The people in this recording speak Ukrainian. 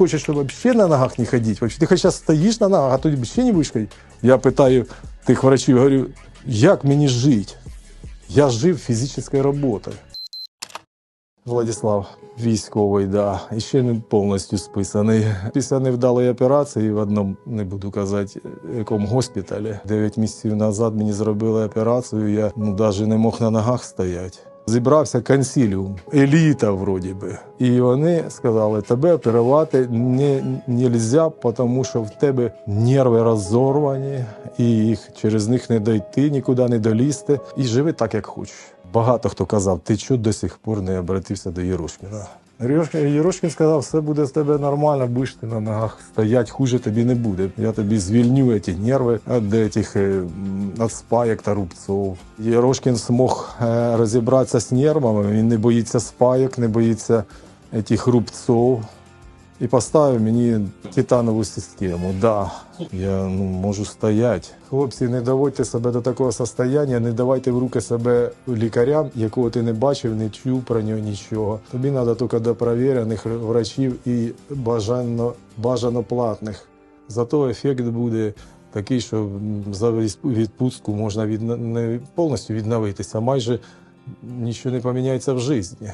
хочешь вообще на ногах не ходить? Вообще, ты стоишь на ногах, а то вообще не будешь ходить? Я питаю тих врачів, говорю, як мені жити? Я жив фізичною роботою. Владислав, військовий, да, і ще не повністю списаний. Після невдалої операції в одному, не буду казати, якому госпіталі. Дев'ять місяців назад мені зробили операцію, я ну, навіть не мог на ногах стояти. Зібрався консиліум, еліта вроді би. І вони сказали, тебе оперувати не нельзя, тому що в тебе нерви розорвані, і їх через них не дойти, нікуди не долізти. І живи так, як хочеш. Багато хто казав, ти чого до сих пор не обратився до Єрушкіна? Єрушкін, Єрушкін сказав, все буде з тебе нормально, будеш ти на ногах стоять, хуже тобі не буде. Я тобі звільню ці нерви від цих від спаєк та рубців. Єрошкін змог е, розібратися з нервами, він не боїться спаєк, не боїться цих рубців. І поставив мені титанову систему. Да, я ну, можу стояти. Хлопці, не доводьте себе до такого состояння, не давайте в руки себе лікарям, якого ти не бачив, не чув про нього нічого. Тобі треба тільки до перевірених врачів і бажано, бажано платних. Зато ефект буде такий, що за відпустку можна від, не повністю відновитися, майже нічого не поміняється в житті.